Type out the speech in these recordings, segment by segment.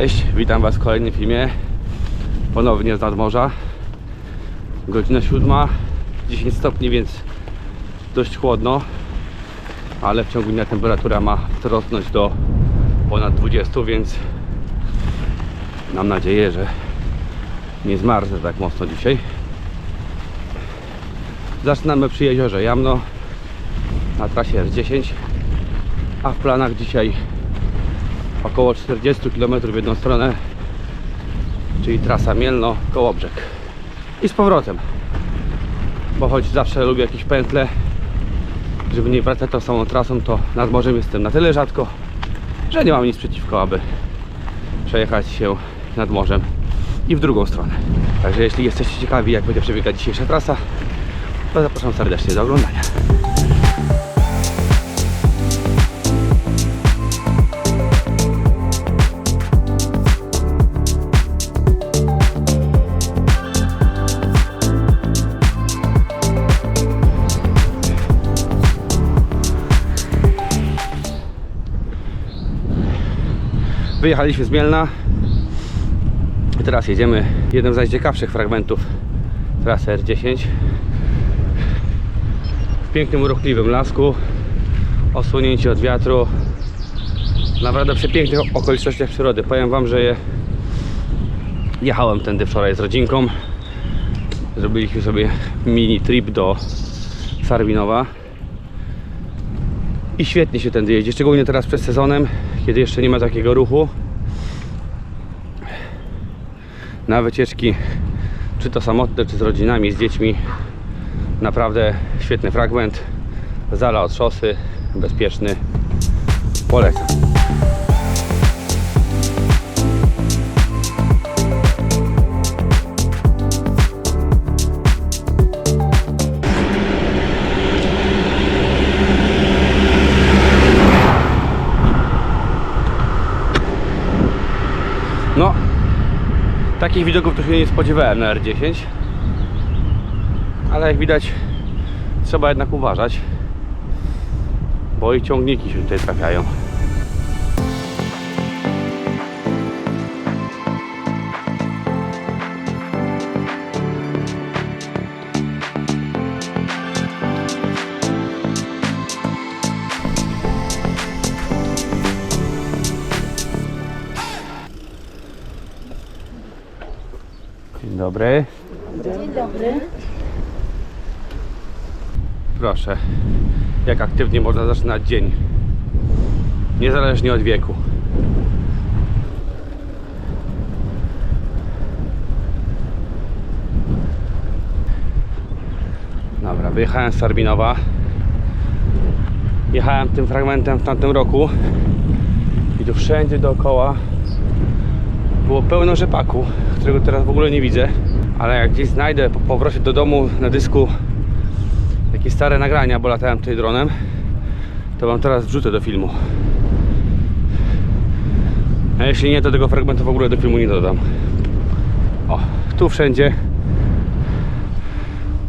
Cześć, witam Was w kolejnym filmie. Ponownie z nadmorza. Godzina siódma, 10 stopni, więc dość chłodno, ale w ciągu dnia temperatura ma wzrosnąć do ponad 20, więc mam nadzieję, że nie zmarznę tak mocno dzisiaj. Zaczynamy przy jeziorze Jamno na trasie R10, a w planach dzisiaj około 40 km w jedną stronę, czyli trasa Mielno, Kołobrzeg. I z powrotem, bo choć zawsze lubię jakieś pętle, żeby nie wracać tą samą trasą, to nad morzem jestem na tyle rzadko, że nie mam nic przeciwko, aby przejechać się nad morzem i w drugą stronę. Także jeśli jesteście ciekawi, jak będzie przebiegać dzisiejsza trasa, to zapraszam serdecznie do oglądania. Wyjechaliśmy z Mielna. I teraz jedziemy jednym z najciekawszych fragmentów trasy R10 w pięknym, urokliwym lasku. Osłonięci od wiatru. Naprawdę przepięknych okolicznościach przyrody. Powiem Wam, że je jechałem tędy wczoraj z rodzinką. Zrobiliśmy sobie mini trip do Sarwinowa. I świetnie się tędy jeździ, szczególnie teraz przed sezonem, kiedy jeszcze nie ma takiego ruchu. Na wycieczki, czy to samotne, czy z rodzinami, z dziećmi. Naprawdę świetny fragment. Zala od szosy, bezpieczny. Polecam. Takich widoków to się nie spodziewałem na R10. Ale jak widać, trzeba jednak uważać, bo i ciągniki się tutaj trafiają. Dobry. Dzień dobry. Proszę, jak aktywnie można zaczynać dzień, niezależnie od wieku. Dobra, wyjechałem z Sarbinowa. Jechałem tym fragmentem w tamtym roku i tu wszędzie dookoła było pełno rzepaku, którego teraz w ogóle nie widzę. Ale jak gdzieś znajdę po powrocie do domu na dysku jakieś stare nagrania, bo latałem tutaj dronem, to wam teraz wrzucę do filmu. A jeśli nie, to tego fragmentu w ogóle do filmu nie dodam. O, tu wszędzie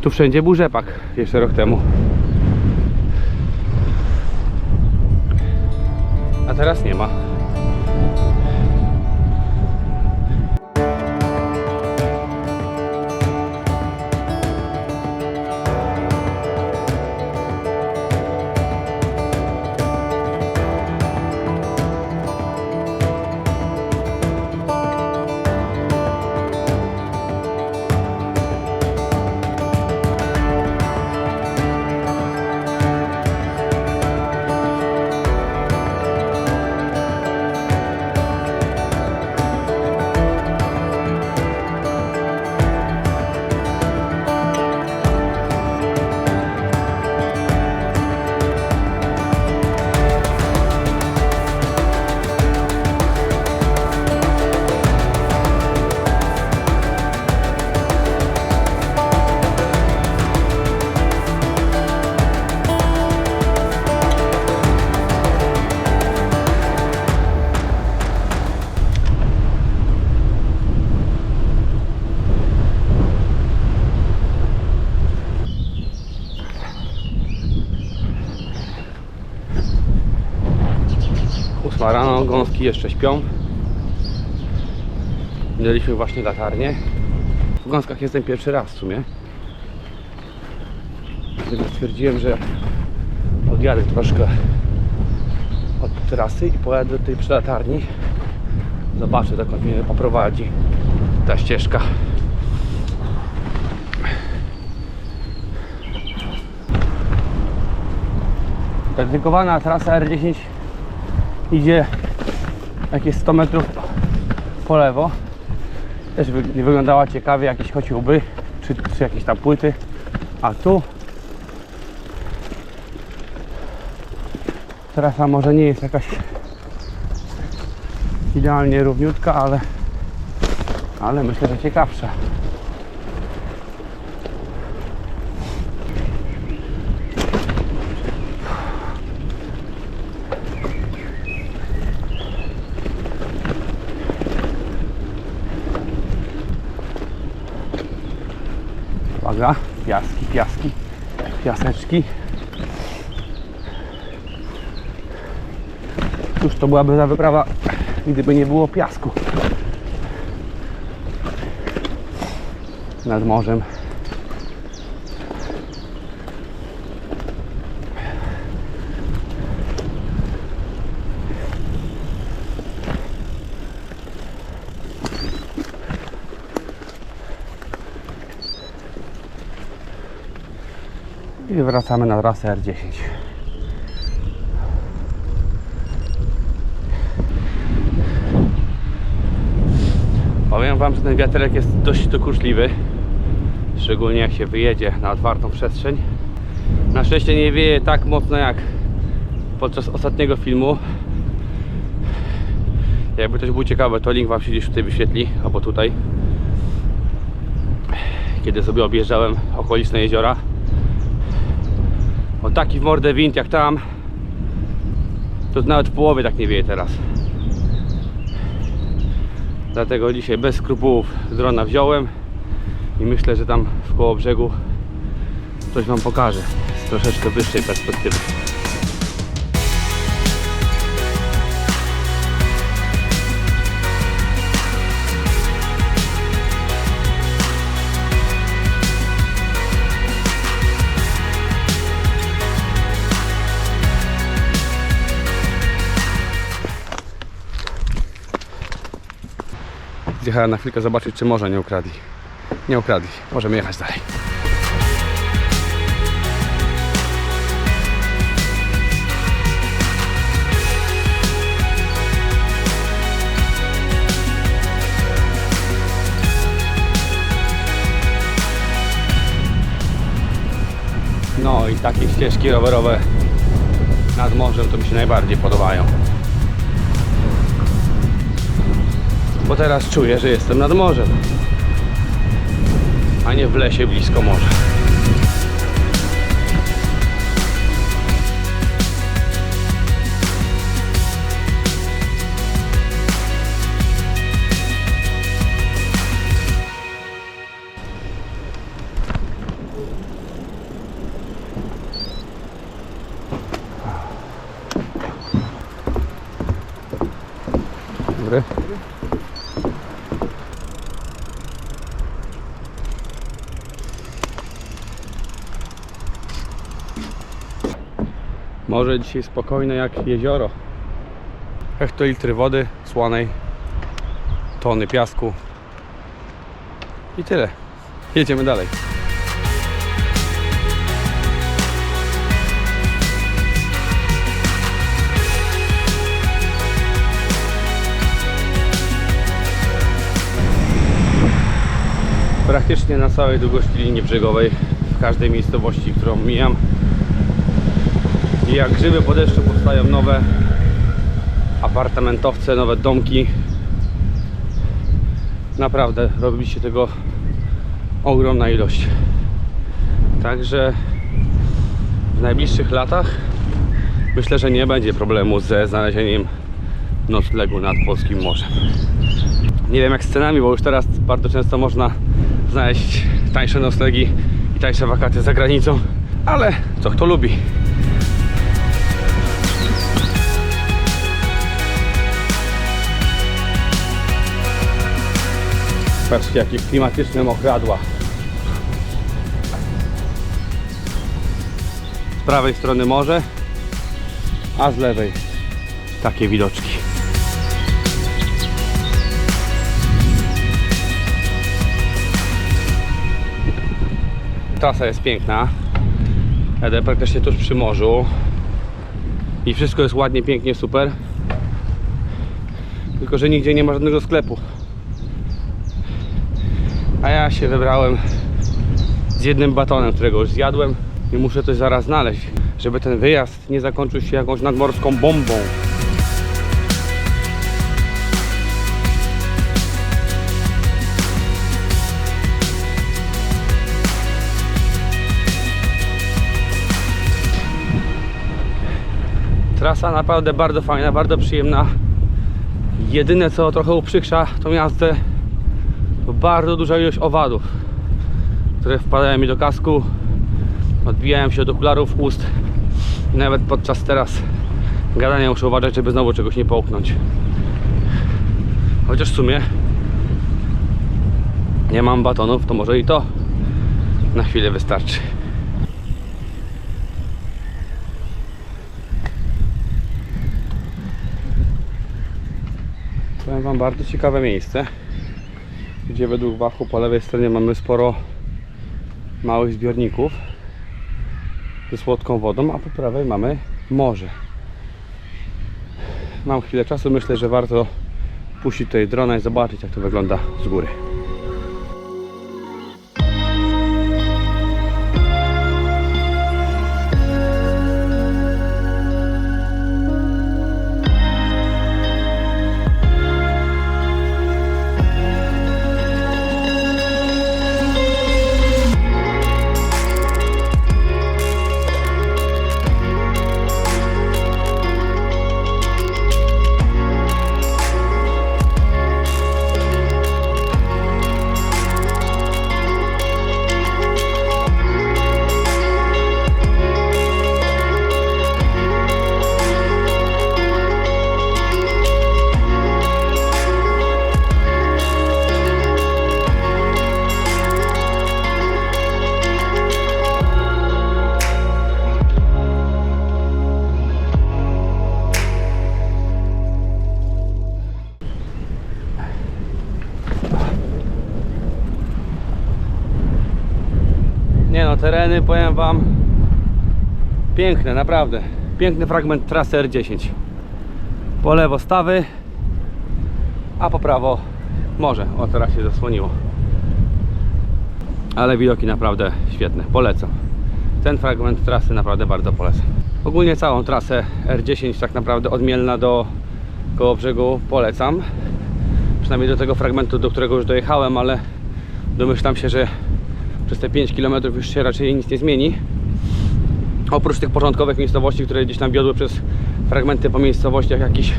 tu wszędzie był rzepak jeszcze rok temu. A teraz nie ma. Jeszcze śpią. Mieliśmy właśnie latarnię. W Gąskach jestem pierwszy raz w sumie. Stwierdziłem, że odjadę troszkę od trasy i pojadę do tej przy latarni. Zobaczę dokąd mnie poprowadzi ta ścieżka. Dedykowana trasa R10 idzie jakieś 100 metrów po lewo. Też wy- wyglądała ciekawie, jakieś chociażby, czy, czy jakieś tam płyty. A tu trasa może nie jest jakaś idealnie równiutka, ale, ale myślę, że ciekawsza. Piaski, piaski, piaseczki. Cóż to byłaby za wyprawa, gdyby nie było piasku. Nad morzem. Wracamy na trasę R10. Powiem Wam, że ten wiaterek jest dość dokuczliwy. Szczególnie jak się wyjedzie na otwartą przestrzeń. Na szczęście nie wieje tak mocno jak podczas ostatniego filmu. Jakby coś było ciekawe, to link Wam się gdzieś tutaj wyświetli, albo tutaj. Kiedy sobie objeżdżałem okoliczne jeziora. O taki w mordę wind jak tam, to nawet w połowie tak nie wieje teraz. Dlatego dzisiaj bez skrupułów drona wziąłem i myślę, że tam w koło brzegu coś Wam pokażę z troszeczkę wyższej perspektywy. Zjechałem na chwilkę zobaczyć, czy morza nie ukradli. Nie ukradli. Możemy jechać dalej. No i takie ścieżki rowerowe nad morzem to mi się najbardziej podobają. Bo teraz czuję, że jestem nad morzem, a nie w lesie blisko morza. Morze dzisiaj spokojne jak jezioro. Hektolitry wody słonej, tony piasku i tyle. Jedziemy dalej. Praktycznie na całej długości linii brzegowej, w każdej miejscowości, którą mijam, i jak grzyby po deszczu powstają nowe apartamentowce, nowe domki. Naprawdę robi się tego ogromna ilość. Także w najbliższych latach myślę, że nie będzie problemu ze znalezieniem noclegu nad polskim morzem. Nie wiem jak z cenami, bo już teraz bardzo często można znaleźć tańsze noclegi i tańsze wakacje za granicą, ale co kto lubi. Patrzcie, jakie klimatyczne mokradła. Z prawej strony morze, a z lewej takie widoczki. Trasa jest piękna. Jadę praktycznie tuż przy morzu. I wszystko jest ładnie, pięknie, super. Tylko, że nigdzie nie ma żadnego sklepu. Ja się wybrałem z jednym batonem, którego już zjadłem i muszę coś zaraz znaleźć, żeby ten wyjazd nie zakończył się jakąś nadmorską bombą. Trasa naprawdę bardzo fajna, bardzo przyjemna. Jedyne co trochę uprzykrza tą jazdę bardzo duża ilość owadów, które wpadają mi do kasku, odbijają się od okularów, ust i nawet podczas teraz gadania muszę uważać, żeby znowu czegoś nie połknąć. Chociaż w sumie nie mam batonów, to może i to na chwilę wystarczy. Powiem Wam bardzo ciekawe miejsce, gdzie według Wachu po lewej stronie mamy sporo małych zbiorników ze słodką wodą, a po prawej mamy morze. Mam chwilę czasu, myślę, że warto puścić tutaj drona i zobaczyć jak to wygląda z góry. Tereny powiem Wam piękne, naprawdę. Piękny fragment trasy R10. Po lewo stawy, a po prawo morze. O, teraz się zasłoniło. Ale widoki naprawdę świetne, polecam. Ten fragment trasy naprawdę bardzo polecam. Ogólnie całą trasę R10 tak naprawdę od Mielna do koło brzegu polecam. Przynajmniej do tego fragmentu, do którego już dojechałem, ale domyślam się, że przez te 5 km już się raczej nic nie zmieni. Oprócz tych początkowych miejscowości, które gdzieś tam wiodły przez fragmenty po miejscowościach jakiś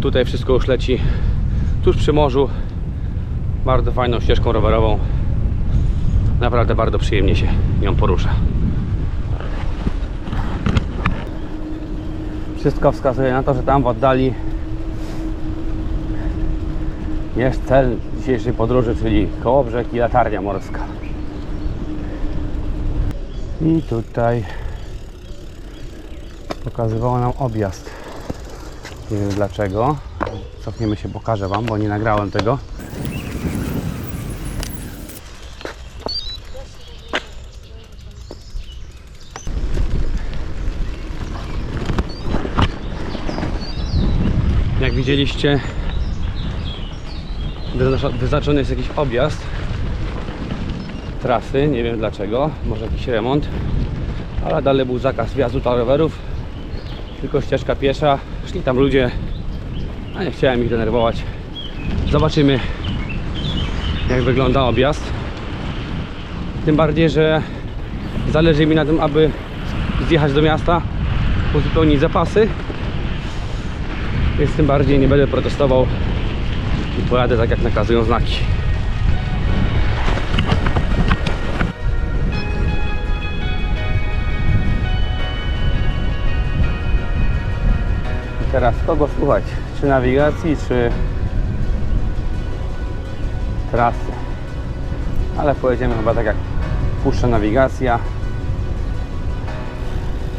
tutaj wszystko już leci tuż przy morzu. Bardzo fajną ścieżką rowerową. Naprawdę bardzo przyjemnie się nią porusza. Wszystko wskazuje na to, że tam w oddali jest cel dzisiejszej podróży, czyli Kołobrzeg i latarnia morska. I tutaj pokazywało nam objazd. Nie wiem dlaczego. Cofniemy się, pokażę Wam, bo nie nagrałem tego. Jak widzieliście, wyznaczony jest jakiś objazd trasy, nie wiem dlaczego, może jakiś remont, ale dalej był zakaz wjazdu dla rowerów, tylko ścieżka piesza, szli tam ludzie, a nie chciałem ich denerwować. Zobaczymy jak wygląda objazd. Tym bardziej, że zależy mi na tym, aby zjechać do miasta, uzupełnić zapasy, więc tym bardziej nie będę protestował i pojadę tak jak nakazują znaki. Teraz kogo słuchać? Czy nawigacji, czy trasy. Ale pojedziemy chyba tak jak puszcza nawigacja.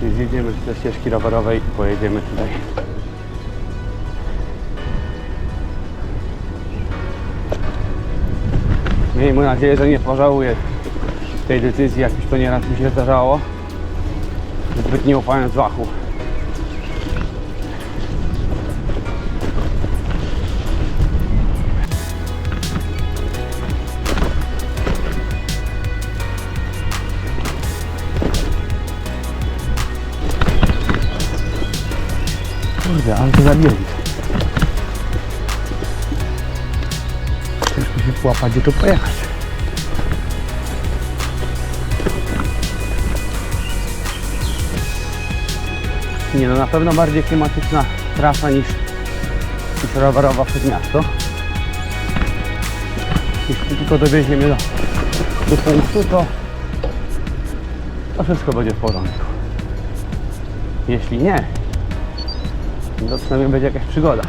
Czyli zjedziemy ze ścieżki rowerowej i pojedziemy tutaj. Miejmy nadzieję, że nie pożałuję tej decyzji, jak już to nieraz mi się zdarzało. Zbyt nie ufając wachu. Kurde, ale to zabili. Ciężko się połapać, gdzie tu pojechać. Nie no, na pewno bardziej klimatyczna trasa niż, niż rowerowa przez miasto. Jeśli tylko dowiezie mnie do, do punktu, to, to wszystko będzie w porządku. Jeśli nie, przynajmniej będzie jakaś przygoda.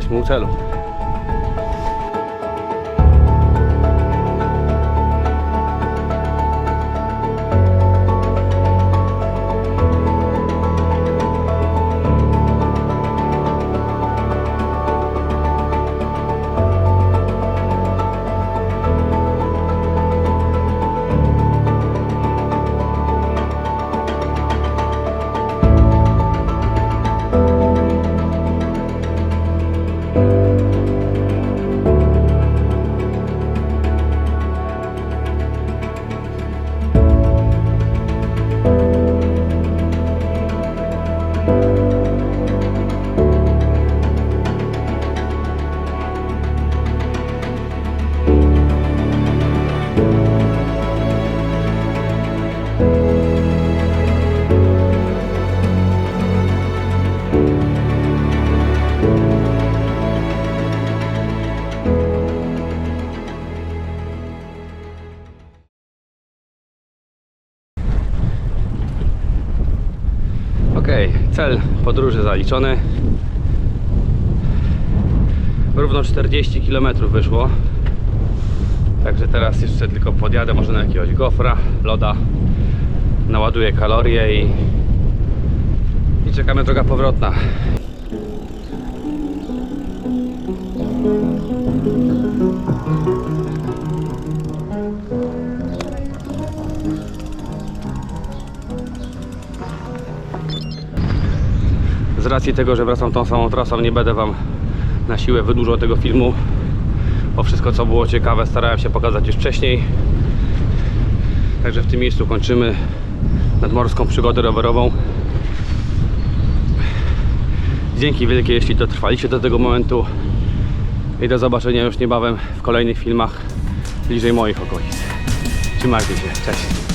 coś mu celu. Cel podróży zaliczony. Równo 40 km wyszło. Także teraz jeszcze tylko podjadę może na jakiegoś gofra, loda, naładuję kalorie i, i czekamy droga powrotna. Z racji tego, że wracam tą samą trasą, nie będę Wam na siłę wydłużał tego filmu. Bo wszystko, co było ciekawe, starałem się pokazać już wcześniej. Także w tym miejscu kończymy nadmorską przygodę rowerową. Dzięki wielkie, jeśli dotrwaliście do tego momentu. I do zobaczenia już niebawem w kolejnych filmach bliżej moich okolic. Trzymajcie się, cześć.